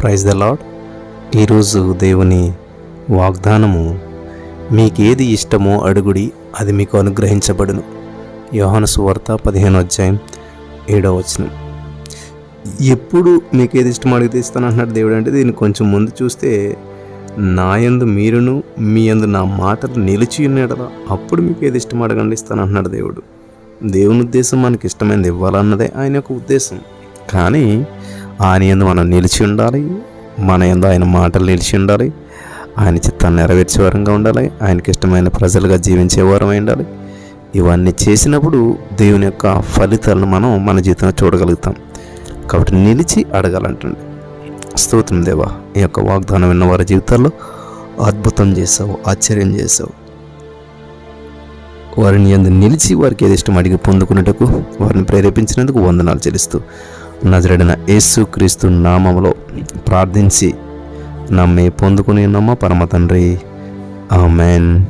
Praise the lord ఈరోజు దేవుని వాగ్దానము మీకేది ఇష్టమో అడుగుడి అది మీకు అనుగ్రహించబడును. యోహాను సువార్త పదిహేను అధ్యాయం ఏడవ వచనం. ఎప్పుడు మీకు ఏది ఇష్టం అడిగితే ఇస్తాను అంటున్నాడు దేవుడు. అంటే దీన్ని కొంచెం ముందు చూస్తే నా యందు మీరును మీ యందు నా మాటలు నిలిచి ఉన్నాడదా అప్పుడు మీకు ఏది ఇష్టం అడగండి ఇస్తాను అంటున్నాడు దేవుడు. దేవుని ఉద్దేశం మనకి ఇష్టమైనది ఇవ్వాలన్నదే ఆయన యొక్క ఉద్దేశం. కానీ ఆయన యందు మనం నిలిచి ఉండాలి. మన యందు ఆయన మాటలు నిలిచి ఉండాలి. ఆయన చిత్తాన్ని నెరవేర్చే వారంగా ఉండాలి. ఆయనకి ఇష్టమైన ప్రజలుగా జీవించేవారమై ఉండాలి. ఇవన్నీ చేసినప్పుడు దేవుని యొక్క ఫలితాలను మనం మన జీవితంలో చూడగలుగుతాం. కాబట్టి నిలిచి అడగాలంటండి. స్తోత్రం దేవా ఈ యొక్క వాగ్దానం విన్న వారి జీవితాల్లో అద్భుతం చేసావు ఆశ్చర్యం చేసావు వారిని ఎందు నిలిచి వారికి ఏది ఇష్టం అడిగి పొందుకున్నట్టుకు వారిని ప్రేరేపించినందుకు వందనాలు చెల్లిస్తూ నజరడిన యేసు క్రీస్తు నామంలో ప్రార్థించి నమ్మి పొందుకుని నమ్మ పరమ తండ్రి. ఆమెన్.